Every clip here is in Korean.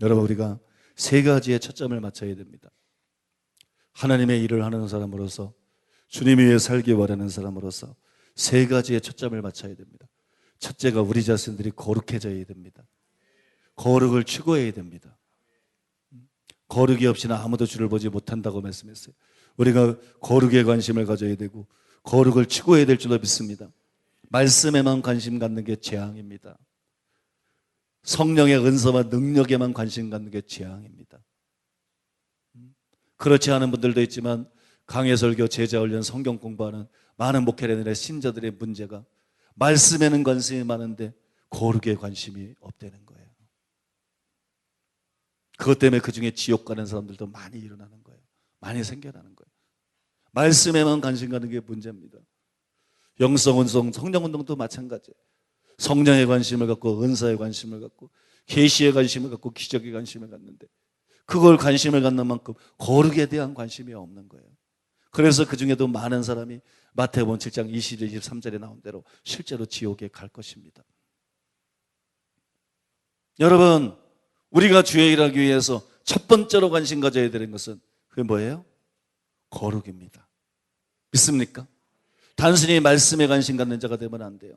여러분 우리가 세 가지의 초점을 맞춰야 됩니다. 하나님의 일을 하는 사람으로서 주님 위해 살기 원하는 사람으로서 세 가지의 초점을 맞춰야 됩니다. 첫째가 우리 자신들이 거룩해져야 됩니다. 거룩을 추구해야 됩니다. 거룩이 없이는 아무도 주를 보지 못한다고 말씀했어요. 우리가 거룩에 관심을 가져야 되고 거룩을 추구해야 될 줄로 믿습니다. 말씀에만 관심 갖는 게 재앙입니다. 성령의 은사와 능력에만 관심 갖는 게 재앙입니다. 그렇지 않은 분들도 있지만 강해설교 제자 훈련 성경 공부하는 많은 목회자들의 신자들의 문제가 말씀에는 관심이 많은데 거룩에 관심이 없다는 거예요. 그것 때문에 그 중에 지옥 가는 사람들도 많이 일어나는 거예요. 많이 생겨나는 거예요. 말씀에만 관심 가는 게 문제입니다. 영성 운동, 성령 운동도 마찬가지예요. 성령에 관심을 갖고 은사에 관심을 갖고 계시에 관심을 갖고 기적에 관심을 갖는데 그걸 관심을 갖는 만큼 거룩에 대한 관심이 없는 거예요. 그래서 그 중에도 많은 사람이 마태복음 7장 20절 23절에 나온 대로 실제로 지옥에 갈 것입니다. 여러분, 우리가 주의 일하기 위해서 첫 번째로 관심 가져야 되는 것은 그게 뭐예요? 거룩입니다. 믿습니까? 단순히 말씀에 관심 갖는 자가 되면 안 돼요.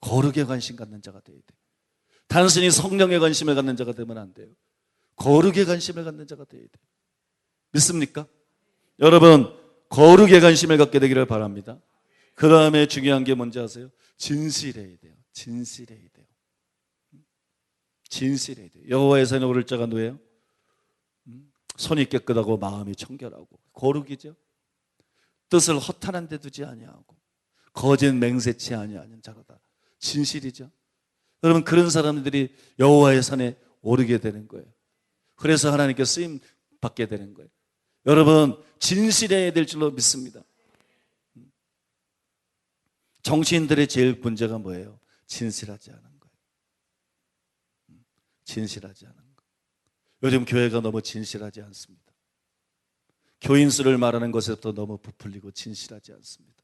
거룩에 관심 갖는 자가 되어야 돼요. 단순히 성령에 관심을 갖는 자가 되면 안 돼요. 거룩에 관심을 갖는 자가 되어야 돼요. 믿습니까? 여러분, 거룩에 관심을 갖게 되기를 바랍니다. 그 다음에 중요한 게 뭔지 아세요? 진실해야 돼요. 진실해야 돼요. 진실해야 돼요. 여호와의 오를 자가 누구예요? 손이 깨끗하고 마음이 청결하고 거룩이죠. 뜻을 허탄한 데 두지 아니하고 거짓 맹세치 아니하는 자로다. 진실이죠. 여러분 그런 사람들이 여호와의 산에 오르게 되는 거예요. 그래서 하나님께 쓰임 받게 되는 거예요. 여러분 진실해야 될 줄로 믿습니다. 정치인들의 제일 문제가 뭐예요? 진실하지 않은 거예요. 진실하지 않은 거. 요즘 교회가 너무 진실하지 않습니다. 교인 수를 말하는 것에부터 너무 부풀리고 진실하지 않습니다.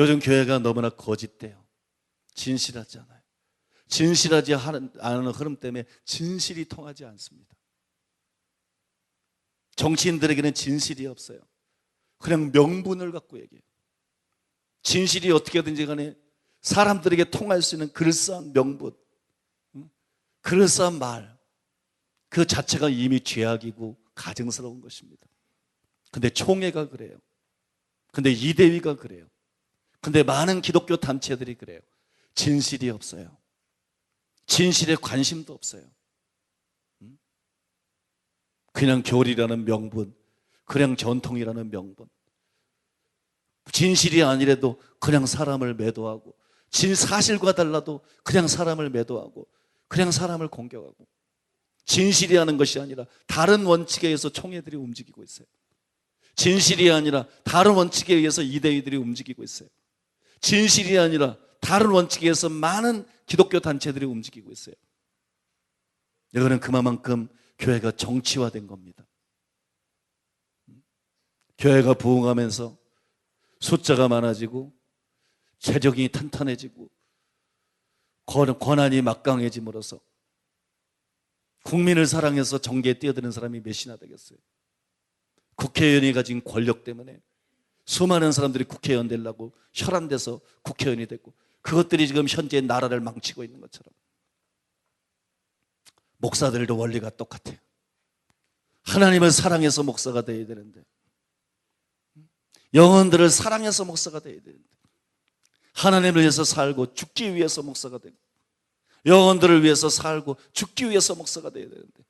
요즘 교회가 너무나 거짓돼요. 진실하지 않아요. 진실하지 않은 흐름 때문에 진실이 통하지 않습니다. 정치인들에게는 진실이 없어요. 그냥 명분을 갖고 얘기해요. 진실이 어떻게든지 간에 사람들에게 통할 수 있는 그럴싸한 명분, 그럴싸한 말, 그 자체가 이미 죄악이고 가증스러운 것입니다. 근데 총회가 그래요. 근데 이대위가 그래요. 근데 많은 기독교 단체들이 그래요. 진실이 없어요. 진실에 관심도 없어요. 그냥 교리라는 명분, 그냥 전통이라는 명분. 진실이 아니래도 그냥 사람을 매도하고, 진 사실과 달라도 그냥 사람을 매도하고, 그냥 사람을 공격하고. 진실이 하는 것이 아니라 다른 원칙에 의해서 총회들이 움직이고 있어요. 진실이 아니라 다른 원칙에 의해서 이대위들이 움직이고 있어요. 진실이 아니라 다른 원칙에 의해서 많은 기독교 단체들이 움직이고 있어요. 이거는 그만큼 교회가 정치화된 겁니다. 교회가 부흥하면서 숫자가 많아지고 재정이 탄탄해지고 권한이 막강해짐으로써 국민을 사랑해서 정계에 뛰어드는 사람이 몇이나 되겠어요? 국회의원이 가진 권력 때문에 수많은 사람들이 국회의원 되려고 혈안돼서 국회의원이 됐고 그것들이 지금 현재 나라를 망치고 있는 것처럼 목사들도 원리가 똑같아요. 하나님을 사랑해서 목사가 되어야 되는데 영혼들을 사랑해서 목사가 되어야 되는데 하나님을 위해서 살고 죽기 위해서 목사가 되고 영혼들을 위해서 살고 죽기 위해서 목사가 되어야 되는데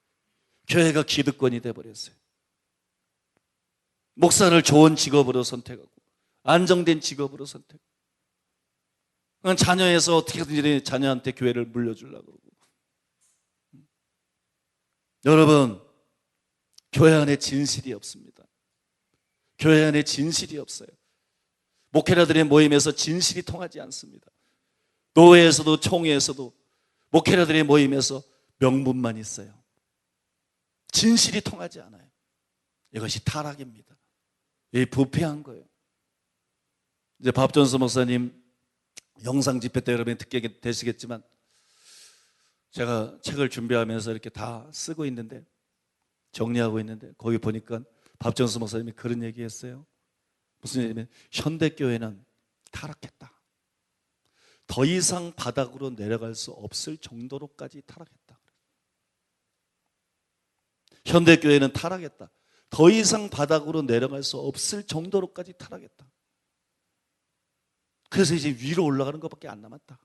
교회가 기득권이 돼 버렸어요. 목사를 좋은 직업으로 선택하고 안정된 직업으로 선택. 자녀에서 어떻게든지 자녀한테 교회를 물려주려고 그러고. 여러분, 교회 안에 진실이 없습니다. 교회 안에 진실이 없어요. 목회자들의 모임에서 진실이 통하지 않습니다. 노회에서도 총회에서도 목회자들의 모임에서 명분만 있어요. 진실이 통하지 않아요. 이것이 타락입니다. 이 부패한 거예요. 이제 밥전수 목사님 영상 집회 때 여러분이 듣게 되시겠지만 제가 책을 준비하면서 이렇게 다 쓰고 있는데 정리하고 있는데 거기 보니까 밥정수 목사님이 그런 얘기했어요. 무슨 얘기냐면 현대교회는 타락했다. 더 이상 바닥으로 내려갈 수 없을 정도로까지 타락했다. 현대교회는 타락했다. 더 이상 바닥으로 내려갈 수 없을 정도로까지 타락했다. 그래서 이제 위로 올라가는 것밖에 안 남았다.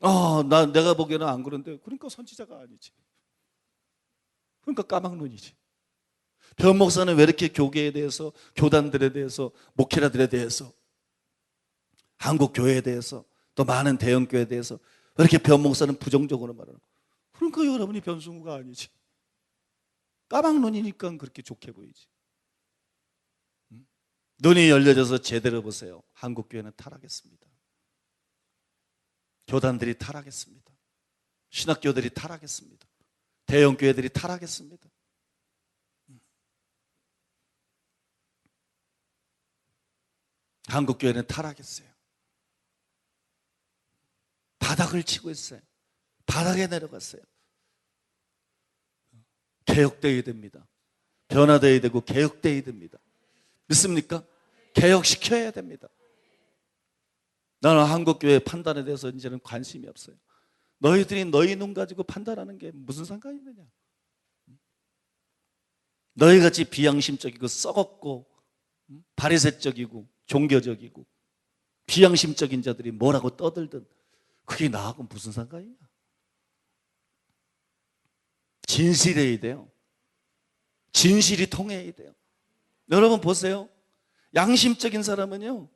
아, 나 내가 보기에는 안 그런데 그러니까 선지자가 아니지. 그러니까 까막눈이지. 변 목사는 왜 이렇게 교계에 대해서, 교단들에 대해서, 목회자들에 대해서, 한국 교회에 대해서, 또 많은 대형 교회에 대해서 왜 이렇게 변 목사는 부정적으로 말하는? 그러니까 여러분이 변승우가 아니지. 까막눈이니까 그렇게 좋게 보이지. 음? 눈이 열려져서 제대로 보세요. 한국 교회는 타락했습니다. 교단들이 타락했습니다. 신학교들이 타락했습니다. 대형 교회들이 타락했습니다. 한국 교회는 타락했어요. 바닥을 치고 있어요. 바닥에 내려갔어요. 개혁되어야 됩니다. 변화되어야 되고 개혁되어야 됩니다. 믿습니까? 개혁시켜야 됩니다. 나는 한국교회 판단에 대해서 이제는 관심이 없어요. 너희들이 너희 눈 가지고 판단하는 게 무슨 상관이 있느냐? 너희같이 비양심적이고 썩었고 바리새적이고 종교적이고 비양심적인 자들이 뭐라고 떠들든 그게 나하고 무슨 상관이냐? 진실해야 돼요. 진실이 통해야 돼요. 여러분 보세요. 양심적인 사람은요.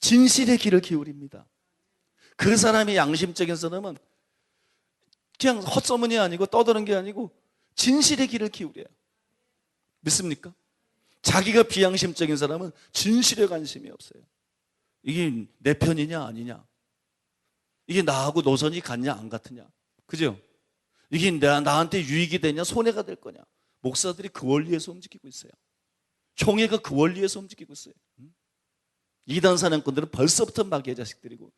진실의 길을 기울입니다. 그 사람이 양심적인 사람은 그냥 헛소문이 아니고 떠드는 게 아니고 진실의 길을 기울여요. 믿습니까? 자기가 비양심적인 사람은 진실에 관심이 없어요. 이게 내 편이냐 아니냐. 이게 나하고 노선이 같냐 안 같으냐. 그죠? 이게 나, 나한테 유익이 되냐 손해가 될 거냐. 목사들이 그 원리에서 움직이고 있어요. 총회가 그 원리에서 움직이고 있어요. 이단 사냥꾼들은 벌써부터 마귀의 자식들이고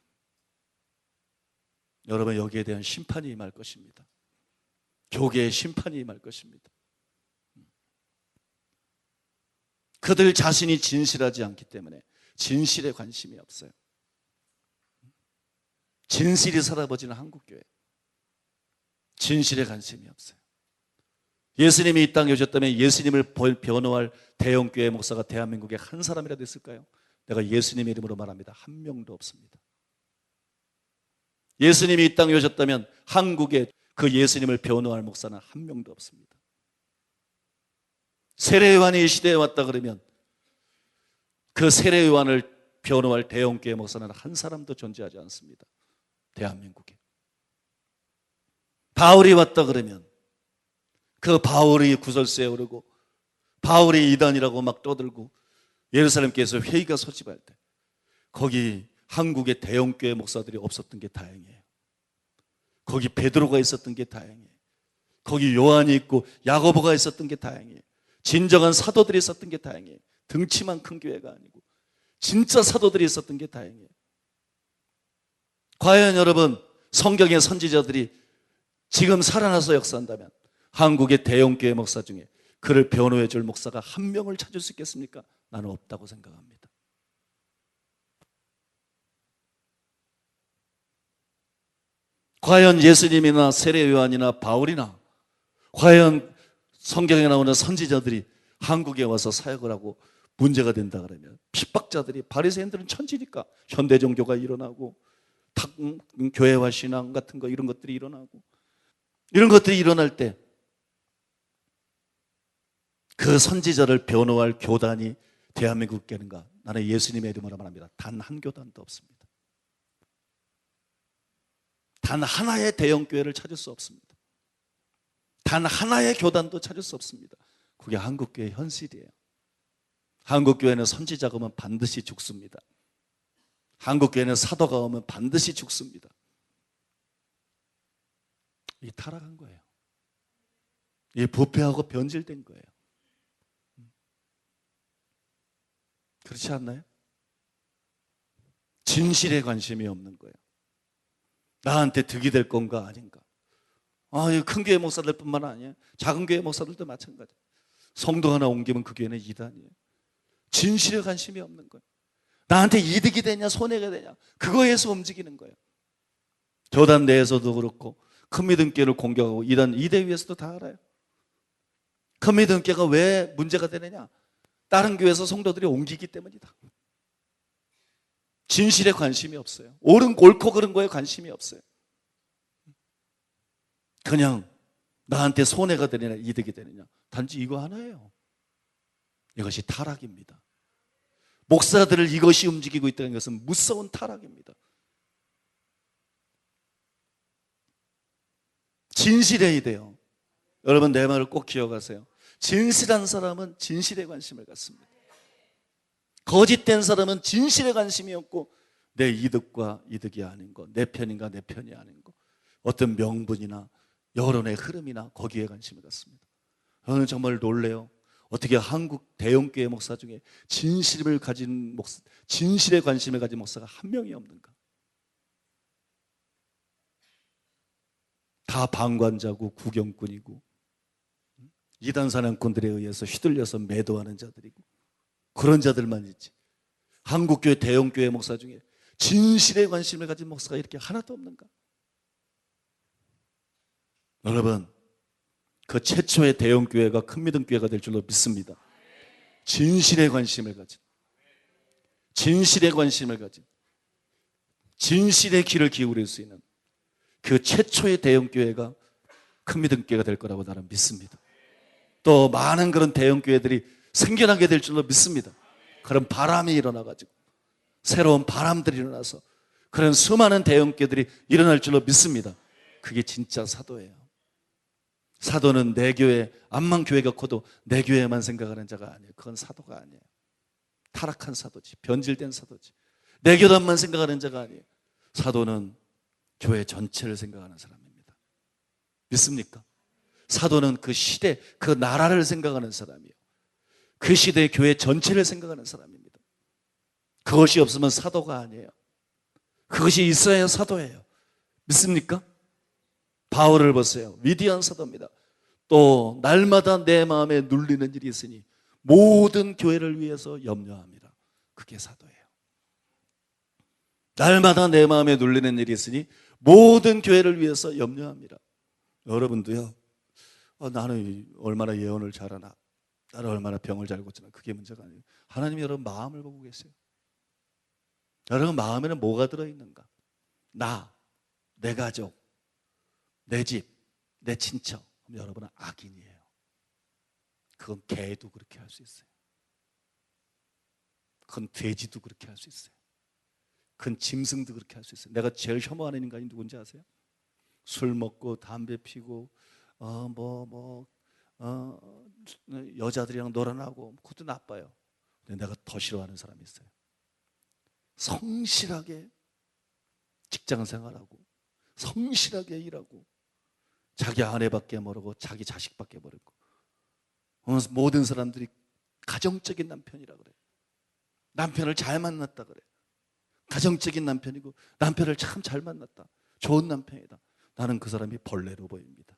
여러분 여기에 대한 심판이 임할 것입니다. 교계의 심판이 임할 것입니다. 그들 자신이 진실하지 않기 때문에 진실에 관심이 없어요. 진실이 살아버지는 한국교회. 진실에 관심이 없어요. 예수님이 이 땅에 오셨다면 예수님을 변호할 대형교회 목사가 대한민국에 한 사람이라도 있을까요? 내가 예수님의 이름으로 말합니다. 한 명도 없습니다. 예수님이 이 땅에 오셨다면 한국에 그 예수님을 변호할 목사는 한 명도 없습니다. 세례요한이 이 시대에 왔다 그러면 그 세례요한을 변호할 대형교회 목사는 한 사람도 존재하지 않습니다. 대한민국에. 바울이 왔다 그러면 그 바울이 구설수에 오르고 바울이 이단이라고 막 떠들고 예루살렘께서 회의가 소집할 때 거기 한국의 대형교회 목사들이 없었던 게 다행이에요. 거기 베드로가 있었던 게 다행이에요. 거기 요한이 있고 야고보가 있었던 게 다행이에요. 진정한 사도들이 있었던 게 다행이에요. 등치만 큰 교회가 아니고 진짜 사도들이 있었던 게 다행이에요. 과연 여러분 성경의 선지자들이 지금 살아나서 역사한다면 한국의 대형교회 목사 중에 그를 변호해 줄 목사가 한 명을 찾을 수 있겠습니까? 나는 없다고 생각합니다. 과연 예수님이나 세례 요한이나 바울이나 과연 성경에 나오는 선지자들이 한국에 와서 사역을 하고 문제가 된다 그러면 핍박자들이 바리새인들은 천지니까 현대 종교가 일어나고 교회와 신앙 같은 거 이런 것들이 일어나고 이런 것들이 일어날 때 그 선지자를 변호할 교단이 대한민국 교회인가? 나는 예수님의 이름으로 말합니다. 단 한 교단도 없습니다. 단 하나의 대형 교회를 찾을 수 없습니다. 단 하나의 교단도 찾을 수 없습니다. 그게 한국 교회의 현실이에요. 한국 교회는 선지자가 오면 반드시 죽습니다. 한국 교회는 사도가 오면 반드시 죽습니다. 이 타락한 거예요. 이 부패하고 변질된 거예요. 그렇지 않나요? 진실에 관심이 없는 거예요. 나한테 득이 될 건가 아닌가? 아, 이큰 교회 목사들 뿐만 아니에요. 작은 교회 목사들도 마찬가지. 성도 하나 옮기면 그 교회는 이단이에요. 진실에 관심이 없는 거예요. 나한테 이득이 되냐 손해가 되냐 그거에서 움직이는 거예요. 교단 내에서도 그렇고 큰 믿음교회를 공격하고 이단 이대 위에서도 다 알아요. 큰 믿음교회가 왜 문제가 되느냐? 다른 교회에서 성도들이 옮기기 때문이다. 진실에 관심이 없어요. 옳은 옳고 그른 거에 관심이 없어요. 그냥 나한테 손해가 되느냐 이득이 되느냐 단지 이거 하나예요. 이것이 타락입니다. 목사들을 이것이 움직이고 있다는 것은 무서운 타락입니다. 진실해야 돼요. 여러분 내 말을 꼭 기억하세요. 진실한 사람은 진실에 관심을 갖습니다. 거짓된 사람은 진실에 관심이 없고 내 이득과 이득이 아닌 거, 내 편인가 내 편이 아닌 거, 어떤 명분이나 여론의 흐름이나 거기에 관심을 갖습니다. 저는 정말 놀래요. 어떻게 한국 대형교회 목사 중에 진실을 가진 목사, 진실에 관심을 가진 목사가 한 명이 없는가? 다 방관자고 구경꾼이고 이단 사냥꾼들에 의해서 휘둘려서 매도하는 자들이고 그런 자들만 있지. 한국교회 대형교회 목사 중에 진실에 관심을 가진 목사가 이렇게 하나도 없는가? 여러분, 그 최초의 대형교회가 큰 믿음교회가 될 줄로 믿습니다. 진실에 관심을 가진, 진실에 관심을 가진, 진실의 귀를 기울일 수 있는 그 최초의 대형교회가 큰 믿음교회가 될 거라고 나는 믿습니다. 또 많은 그런 대형교회들이 생겨나게 될 줄로 믿습니다. 그런 바람이 일어나가지고 새로운 바람들이 일어나서 그런 수많은 대형교회들이 일어날 줄로 믿습니다. 그게 진짜 사도예요. 사도는 내 교회, 암만 교회가 커도 내 교회만 생각하는 자가 아니에요. 그건 사도가 아니에요. 타락한 사도지. 변질된 사도지. 내 교단만 생각하는 자가 아니에요. 사도는 교회 전체를 생각하는 사람입니다. 믿습니까? 사도는 그 시대, 그 나라를 생각하는 사람이에요. 그 시대의 교회 전체를 생각하는 사람입니다. 그것이 없으면 사도가 아니에요. 그것이 있어야 사도예요. 믿습니까? 바울을 보세요. 위대한 사도입니다. 또 날마다 내 마음에 눌리는 일이 있으니 모든 교회를 위해서 염려합니다. 그게 사도예요. 날마다 내 마음에 눌리는 일이 있으니 모든 교회를 위해서 염려합니다. 여러분도요. 어, 나는 얼마나 예언을 잘하나, 나는 얼마나 병을 잘 고치나 그게 문제가 아니에요. 하나님이 여러분 마음을 보고 계세요. 여러분 마음에는 뭐가 들어 있는가? 나, 내 가족, 내 집, 내 친척. 여러분은 악인이에요. 그건 개도 그렇게 할 수 있어요. 그건 돼지도 그렇게 할 수 있어요. 그건 짐승도 그렇게 할 수 있어요. 내가 제일 혐오하는 인간이 누군지 아세요? 술 먹고 담배 피고 어 뭐 뭐 어, 여자들이랑 놀아나고 그것도 나빠요. 근데 내가 더 싫어하는 사람이 있어요. 성실하게 직장 생활하고 성실하게 일하고 자기 아내밖에 모르고 자기 자식밖에 모르고 어, 모든 사람들이 가정적인 남편이라 그래. 남편을 잘 만났다 그래. 가정적인 남편이고 남편을 참 잘 만났다. 좋은 남편이다. 나는 그 사람이 벌레로 보입니다.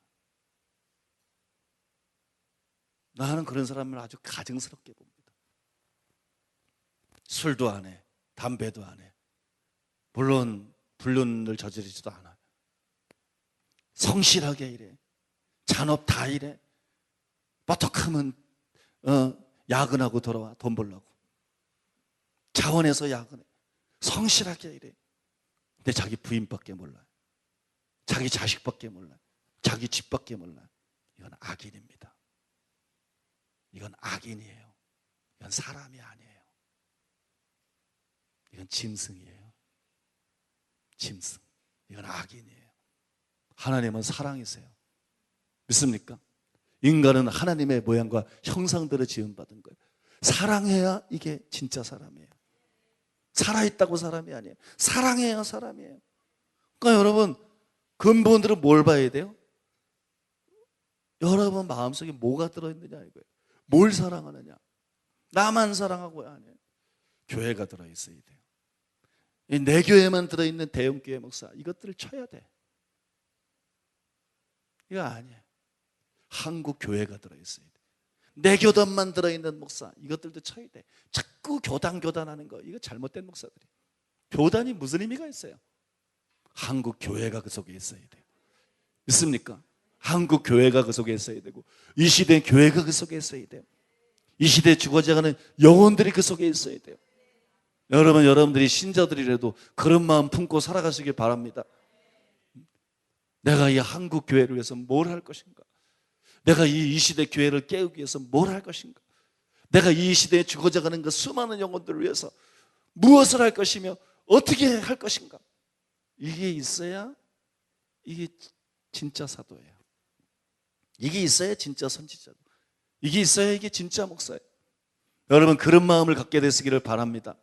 나는 그런 사람을 아주 가증스럽게 봅니다. 술도 안 해. 담배도 안 해. 물론 불륜을 저지르지도 않아. 성실하게 일해. 잔업 다 일해. 뻗떡하면 어, 야근하고 돌아와 돈 벌라고. 자원해서 야근해. 성실하게 일해. 근데 자기 부인밖에 몰라요. 자기 자식밖에 몰라요. 자기 집밖에 몰라요. 이건 악인입니다. 이건 악인이에요. 이건 사람이 아니에요. 이건 짐승이에요. 짐승. 이건 악인이에요. 하나님은 사랑이세요. 믿습니까? 인간은 하나님의 모양과 형상대로 지음받은 거예요. 사랑해야 이게 진짜 사람이에요. 살아있다고 사람이 아니에요. 사랑해야 사람이에요. 그러니까 여러분, 근본으로 뭘 봐야 돼요? 여러분 마음속에 뭐가 들어있느냐 이거예요. 뭘 사랑하느냐? 나만 사랑하고야 아니에요. 교회가 들어있어야 돼요. 이내 교회만 들어있는 대형교회 목사 이것들을 쳐야 돼. 이거 아니에요. 한국 교회가 들어있어야 돼. 내 교단만 들어있는 목사 이것들도 쳐야 돼. 자꾸 교단 교단하는 거 이거 잘못된 목사들이. 교단이 무슨 의미가 있어요? 한국 교회가 그 속에 있어야 돼요. 믿습니까? 한국 교회가 그 속에 있어야 되고 이 시대 교회가 그 속에 있어야 돼요. 이 시대에 죽어져가는 영혼들이 그 속에 있어야 돼요. 여러분, 여러분들이 신자들이라도 그런 마음 품고 살아가시길 바랍니다. 내가 이 한국 교회를 위해서 뭘 할 것인가? 내가 이, 이 시대 교회를 깨우기 위해서 뭘 할 것인가? 내가 이 시대에 죽어져가는 그 수많은 영혼들을 위해서 무엇을 할 것이며 어떻게 할 것인가? 이게 있어야 이게 진짜 사도예요. 이게 있어야 진짜 선지자고. 이게 있어야 이게 진짜 목사예요. 여러분 그런 마음을 갖게 되시기를 바랍니다.